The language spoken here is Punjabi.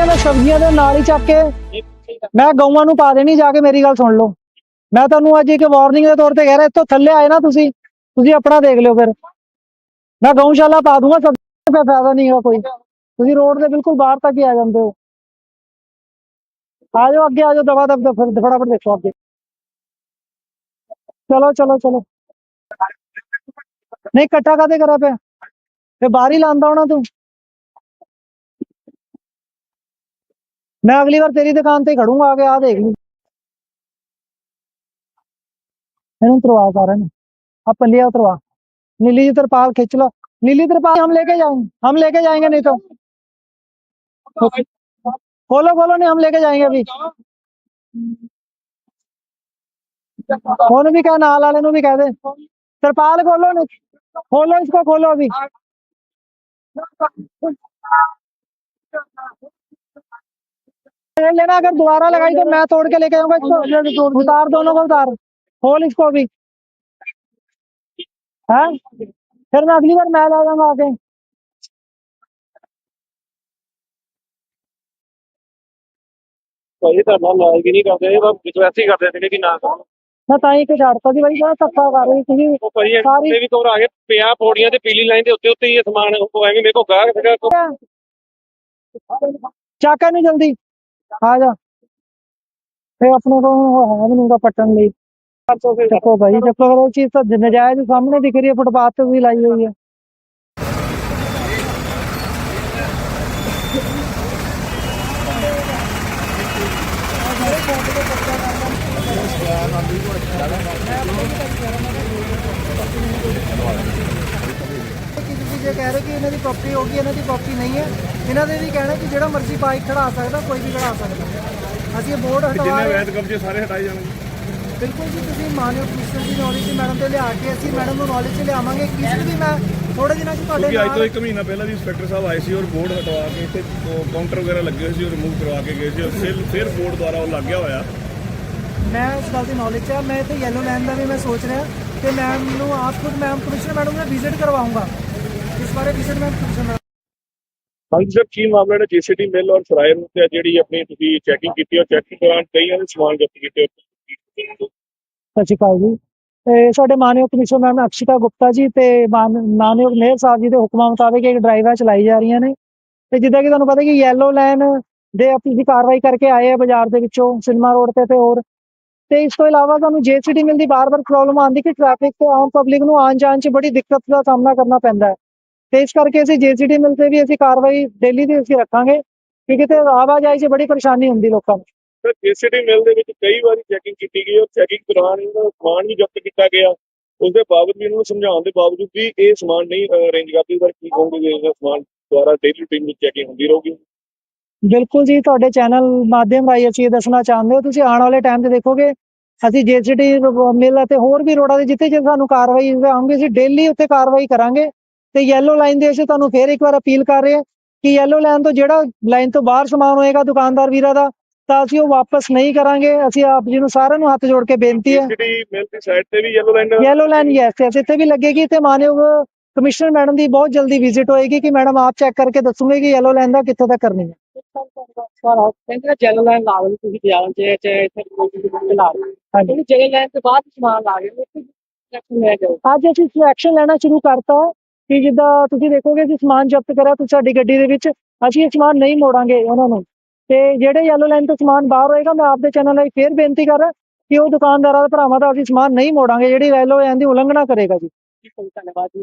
ਕਹਿੰਦੇ ਸਬਜ਼ੀਆਂ ਦੇ ਨਾਲ ਹੀ ਚੱਕ ਕੇ ਮੈਂ ਗਊਆਂ ਨੂੰ ਪਾ ਦੇਣੀ, ਜਾ ਕੇ ਮੇਰੀ ਗੱਲ ਸੁਣ ਲਓ। ਮੈਂ ਤੁਹਾਨੂੰ ਅੱਜ ਇੱਕ ਵਾਰਨਿੰਗ ਦੇ ਤੌਰ ਤੇ ਕਹਿ ਰਿਹਾ, ਇੱਥੋਂ ਥੱਲੇ ਆਏ ਨਾ ਤੁਸੀਂ ਤੁਸੀਂ ਆਪਣਾ ਦੇਖ ਲਿਓ ਫਿਰ। ਮੈਂ ਗਊਸ਼ਾਲਾ ਪਾ ਦੂੰਗਾ, ਸਭ ਦਾ ਫਾਇਦਾ ਨਹੀਂ ਹੈਗਾ ਕੋਈ। ਤੁਸੀਂ ਰੋਡ ਦੇ ਬਿਲਕੁਲ ਬਾਹਰ ਤੱਕ ਹੀ ਆ ਜਾਂਦੇ ਹੋ। ਆ ਜਾਓ ਅੱਗੇ, ਆ ਜਾਓ ਦਵਾ ਦਬ ਦਬ ਫਟਾਫਟ ਦੇਖੋ ਅੱਗੇ। ਚਲੋ ਚਲੋ ਚਲੋ। ਨਹੀਂ ਇਕੱਠਾ ਕਾਤੇ ਕਰਾ ਪਿਆ? ਫੇ ਬਾਹਰ ਹੀ ਲਾਂਦਾ ਹੋਣਾ ਤੂੰ। ਮੈਂ ਅਗਲੀ ਵਾਰ ਤੇਰੀ ਦੁਕਾਨ ਤੇ ਹੀ ਖੜੂੰਗਾ ਆ ਕੇ ਆ ਦੇਖ ਲਈ ਇਹਨੂੰ ਤਰਵਾ ਸਾਰਿਆਂ ਨੂੰ ਆ पल्लिया उतरवा नीली जी तरपाल खींच लो नीली तरपाल हम लेके जाएंगे हम लेके जाएंगे नहीं तो खोलो खोलो नहीं हम लेके जाएंगे अभी ਉਹਨੂੰ ਵੀ ਕਹ ਨਾਲ ਵਾਲੇ ਨੂੰ ਵੀ ਕਹਿ ਦੇ ਤਰਪਾਲ ਖੋਲੋ ਨੇ खोलो इसको खोलो अभी लेना अगर दोबारा लगाई तो मैं तोड़ के लेके आऊंगा इसको उतार दोनों को उतार खोल इसको अभी है फिर मैं अगली बार मैं ला जाऊंगा आगे ਭਾਈ ਤੁਹਾਡਾ ਲਾਇਕ ਹੀ ਨਹੀਂ ਕਰਦੇ ਇਹ ਬਸ ਰਿਕਵੈਸਟ ਹੀ ਕਰਦੇ ਸੀਗੇ ਕਿ ਨਾ ਕਰੋ ਮੈਂ ਤਾਂ ਹੀ ਕਿ ਛੱਡਤਾ ਸੀ ਬਾਈ ਬੜਾ ਧੱਕਾ ਕਰ ਰਹੀ ਸੀ ਉਹ ਭਾਈ ਇਹ ਸਾਰੀ- ਤੇ ਵੀ ਘਬਰਾ ਕੇ ਪਿਆ ਪੌੜੀਆਂ ਤੇ ਪੀਲੀ ਲਾਈਨ ਦੇ ਉੱਤੇ ਉੱਤੇ ਹੀ ਇਹ ਸਮਾਨ ਉਹ ਐਵੇਂ ਮੇਰੇ ਕੋਲ ਗਾਹਕ ਸੀਗਾ ਚਾਕਾ ਨਹੀਂ ਜਲਦੀ ਆ ਜਾ। ਇਹ ਆਪਣੇ ਕੋਲ ਹੈ ਵੀ ਨਹੀਂਗਾ ਪੱਟਣ ਲਈ। ਚੱਕੋ ਭਾਈ ਚੱਕੋ ਫਿਰ ਉਹ ਚੀਜ਼ ਤਾਂ ਨਜਾਇਜ਼ ਸਾਹਮਣੇ ਦਿਖ ਰਹੀ ਹੈ, ਫੁੱਟਪਾਥ ਤੇ ਵੀ ਲਾਈ ਹੋਈ ਹੈ। ਕਿ ਤੁਸੀਂ ਜੇ ਕਹਿ ਰਹੇ ਕਿ ਇਹਨਾਂ ਦੀ ਪ੍ਰਾਪਰਟੀ ਹੋਗੀ ਇਹਨਾਂ ਦੀ ਪ੍ਰਾਪਰਟੀ ਨਹੀਂ ਹੈ ਇਹਨਾਂ ਦੇ ਵੀ ਕਹਿਣਾ ਕਿ ਜਿਹੜਾ ਮਰਜ਼ੀ ਬਾਈਕ ਖੜਾ ਸਕਦਾ ਕੋਈ ਵੀ ਖੜਾ ਸਕਦਾ। ਅਸੀਂ ਇਹ ਬੋਰਡ ਹਟਵਾ ਜਿੰਨੇ ਰਹੇ ਹਾਂ। ਵੈਦ ਕਬਜ਼ੇ ਸਾਰੇ ਹਟਾਏ ਜਾਣਗੇ? ਬਿਲਕੁਲ ਜੀ ਤੁਸੀਂ ਮਾਨਯੋਗ ਕਮਿਸ਼ਨਰ ਦੀ ਨੌਲੇਜ ਦੀ ਮੈਡਮ ਤੇ ਲਿਆ ਕੇ ਅਸੀਂ ਮੈਡਮ ਨੂੰ ਨੌਲੇਜ 'ਚ ਲਿਆਵਾਂਗੇ। ਕਿਸੇ ਵੀ ਮੈਂ ਥੋੜੇ ਦਿਨਾਂ 'ਚ ਤੁਹਾਡੇ ਕਿਉਂਕਿ ਅੱਜ ਤੋਂ ਨਾਲ ਇੱਕ ਮਹੀਨਾ ਪਹਿਲਾਂ ਵੀ ਇੰਸਪੈਕਟਰ ਸਾਹਿਬ ਆਏ ਸੀ ਔਰ ਬੋਰਡ ਹਟਵਾ ਕੇ ਇੱਥੇ ਕਾਊਂਟਰ ਵਗੈਰਾ ਲੱਗੇ ਹੋਏ ਸੀ ਉਹ ਰਿਮੂਵ ਕਰਵਾ ਕੇ ਗਏ ਸੀ ਔਰ ਫਿਰ ਫਿਰ ਬੋਰਡ ਦੁਆਰਾ ਉਹ ਲੱਗ ਗਿਆ ਹੋਇਆ। ਮੈਂ ਇਸ ਗੱਲ ਦੀ ਨੌਲੇਜ 'ਚ ਆ ਮੈਂ ਇੱਥੇ ਯੈਲੋ ਲਾਈਨ ਦਾ ਵੀ ਮੈਂ ਸੋਚ ਰਿਹਾ। ਕਿ ਮੈਮ ਨੂੰ ਆਪ ਖੁਦ ਮੈਮ ਕਮਿਸ਼ਨਰ ਮੈਡਮ ਨੂੰ ਵਿਜ਼ਿਟ ਕਰਵਾਉਂਗਾ ਇਸ ਬਾਰੇ ਵਿਜ਼ਿਟ ਹਾਂਜੀ ਸਰ ਕੀ ਮਾਮਲਾ ਹੈ ਜੀਸੀਟੀ ਮਿਲ ਔਰ ਫਰਾਇਰ ਤੇ ਜਿਹੜੀ ਆਪਣੀ ਤੁਸੀਂ ਚੈਕਿੰਗ ਕੀਤੀ ਔਰ ਚੈਕਿੰਗ ਦੌਰਾਨ ਕਈਆਂ ਦੇ ਸਮਾਨ ਜ਼ਬਤ ਕੀਤੇ ਸਤਿ ਸ਼੍ਰੀ ਅਕਾਲ ਜੀ। ਤੇ ਸਾਡੇ ਮਾਨਯੋਗ ਕਮਿਸ਼ਨਰ ਮੈਮ ਅਕਸ਼ਿਤਾ ਗੁਪਤਾ ਜੀ ਤੇ ਮਾਨ- ਮਾਨਯੋਗ ਮੇਅਰ ਸਾਹਿਬ ਜੀ ਦੇ ਹੁਕਮਾਂ ਮੁਤਾਬਕ ਇਹ ਡਰਾਈਵਾਂ ਚਲਾਈ ਜਾ ਰਹੀਆਂ ਨੇ। ਤੇ ਜਿੱਦਾਂ ਕਿ ਤੁਹਾਨੂੰ ਪਤਾ ਕਿ ਯੈਲੋ ਲਾਈਨ ਦੇ ਆਪਣੀ ਕਾਰਵਾਈ ਕਰਕੇ ਆਏ ਆ ਬਾਜ਼ਾਰ ਦੇ ਵਿੱਚੋਂ ਸਿਨੇਮਾ ਰੋਡ ਤੇ ਤੇ ਹੋਰ। ਤੇ ਇਸ ਤੋਂ ਇਲਾਵਾ ਤੁਹਾਨੂੰ ਜੇਸੀਡੀ ਮਿਲ ਦੀ ਬਾਰ-ਬਾਰ ਪ੍ਰੋਬਲਮ ਆਉਂਦੀ ਕਿ ਟ੍ਰੈਫਿਕ ਤੇ ਆਮ ਪਬਲਿਕ ਨੂੰ ਆਉਣ ਜਾਣ 'ਚ ਬੜੀ ਦਿੱਕਤ ਦਾ ਸਾਹਮਣਾ ਕਰਨਾ ਪੈਂਦਾ ਹੈ। ਤੇ ਇਸ ਕਰਕੇ ਅਸੀਂ ਜੇਸੀਡੀ ਮਿਲ ਤੇ ਵੀ ਅਸੀਂ ਕਾਰਵਾਈ ਡੇਲੀ ਦੀ ਅਸੀਂ ਰੱਖਾਂਗੇ ਕਿਉਂਕਿ ਤੇ ਆਵਾਜਾਈ 'ਚ ਬੜੀ ਪਰੇਸ਼ਾਨੀ ਹੁੰਦੀ ਲੋਕਾਂ ਨੂੰ। ਸਰ ਜੀਸੀਟੀ ਮਿਲ ਦੇ ਵਿੱਚ ਕਈ ਵਾਰੀ ਚੈਕਿੰਗ ਕੀਤੀ ਗਈ ਔਰ ਚੈਕਿੰਗ ਦੌਰਾਨ ਇਹਨਾਂ ਦਾ ਸਮਾਨ ਵੀ ਜ਼ਬਤ ਕੀਤਾ ਗਿਆ। ਉਸ ਦੇ ਬਾਵਜੂਦ ਵੀ ਇਹਨਾਂ ਸਮਝਾਉਣ ਦੇ ਬਾਵਜੂਦ ਵੀ ਇਹ ਸਮਾਨ ਨਹੀਂ ਅਰੇਂਜ ਕਰਦੇ ਸਰ ਕੀ ਕਹੋਗੇ ਇਹਨਾਂ ਸਮਾਨ ਦੁਆਰਾ ਡੇਲੀ ਰੂਟੀਨ ਵਿੱਚ ਚੈਕਿੰਗ ਹੁੰਦੀ ਰਹੂਗੀ? ਬਿਲਕੁਲ ਜੀ ਤੁਹਾਡੇ ਚੈਨਲ ਮਾਧਿਅਮ ਰਾਹੀਂ ਅਸੀਂ ਇਹ ਦੱਸਣਾ ਚਾਹੁੰਦੇ ਹੋ ਤੁਸੀਂ ਆਉਣ ਵਾਲੇ ਟਾਈਮ ਤੇ ਦੇਖੋਗੇ ਅਸੀਂ ਜੇਸੀਟੀ ਮਿਲ ਅਤੇ ਹੋਰ ਵੀ ਰੋਡਾਂ ਦੇ ਜਿੱਥੇ ਜਿੱਥੇ ਸਾਨੂੰ ਕਾਰਵਾਈ ਆਉਂਗੀ ਅਸੀਂ ਡੇਲੀ ਉੱਥੇ ਕਾਰਵਾਈ ਕਰਾਂਗੇ। ਤੇ ਯੈਲੋ ਲਾਈਨ ਦੇ ਅਸੀਂ ਤੁਹਾਨੂੰ ਫੇਰ ਇੱਕ ਵਾਰ ਅਪੀਲ ਕਰ ਰਹੇ ਹਾਂ ਕਿ ਯੈਲੋ ਲਾਈਨ ਤੋਂ ਜਿਹੜਾ ਲਾਈਨ ਤੋਂ ਬਾਹਰ ਸਮਾਨ ਹੋਏਗਾ ਦੁਕਾਨਦਾਰ ਵੀਰਾਂ ਦਾ ਤਾਂ ਅਸੀਂ ਉਹ ਵਾਪਸ ਨਹੀਂ ਕਰਾਂਗੇ। ਅਸੀਂ ਆਪ ਜੀ ਨੂੰ ਸਾਰਿਆਂ ਨੂੰ ਹੱਥ ਜੋੜ ਕੇ ਬੇਨਤੀ ਹੈ। ਜੀਸੀਟੀ ਮਿਲ ਦੀ ਸਾਈਡ ਤੇ ਵੀ yellow line yellow line yes yes ਇੱਥੇ ਵੀ ਲੱਗੇਗੀ। ਤੇ ਮਾਨਯੋਗ ਕਮਿਸ਼ਨਰ ਮੈਡਮ ਦੀ ਬਹੁਤ ਜਲਦੀ ਵਿਜ਼ਿਟ ਹੋਏਗੀ ਕਿ ਮੈਡਮ ਆਪ ਚੈੱਕ ਕਰਕੇ ਦੱਸੂਗੇ ਕਿ ਯੈਲੋ ਲਾਈਨ ਦਾ ਕਿੱਥੋਂ ਤੱਕ ਕਰਨੀ ਹੈ। ਕਹਿੰਦੇ ਜਨਰਲ ਲਾਈਨ ਲਾ ਲਈ ਤੁਸੀਂ ਬਾਜ਼ਾਰਾਂ 'ਚ ਚਾਹੇ ਇੱਥੇ ਕੋਈ ਵੀ ਲਾ ਲਓ। ਹਾਂਜੀ। ਜਨਰਲ ਲਾਈਨ ਤੋਂ ਬਾਅਦ ਸਮਾਨ ਲਾ ਗਏ ਉੱਥੇ ਐਕਸ਼ਨ ਲੈ ਜਾਓ ਅੱਜ ਅਸੀਂ ਸਿਲੈਕਸ਼ਨ ਲੈਣਾ ਸ਼ੁਰੂ ਕਰਤਾ। ਕਿ ਜਿੱਦਾਂ ਤੁਸੀਂ ਦੇਖੋਗੇ ਕਿ ਸਮਾਨ ਜ਼ਬਤ ਕਰਿਆ ਤੁਸੀਂ ਸਾਡੀ ਗੱਡੀ ਦੇ ਵਿੱਚ ਅਸੀਂ ਇਹ ਸਮਾਨ ਨਹੀਂ ਮੋੜਾਂਗੇ ਉਹਨਾਂ ਨੂੰ। ਤੇ ਜਿਹੜੇ ਯੈਲੋ ਲਾਈਨ ਤੋਂ ਸਮਾਨ ਬਾਹਰ ਹੋਏਗਾ ਮੈਂ ਆਪਦੇ ਚੈਨਲ ਲਈ ਫੇਰ ਬੇਨਤੀ ਕਰ ਰਿਹਾ ਕਿ ਉਹ ਦੁਕਾਨਦਾਰਾਂ ਦੇ ਭਰਾਵਾਂ ਦਾ ਅਸੀਂ ਸਮਾਨ ਨਹੀਂ ਮੋੜਾਂਗੇ ਜਿਹੜੀ ਯੈਲੋ ਲਾਈਨ ਦੀ ਉਲੰਘਣਾ ਕਰੇਗਾ ਜੀ। ਧੰਨਵਾਦ ਜੀ।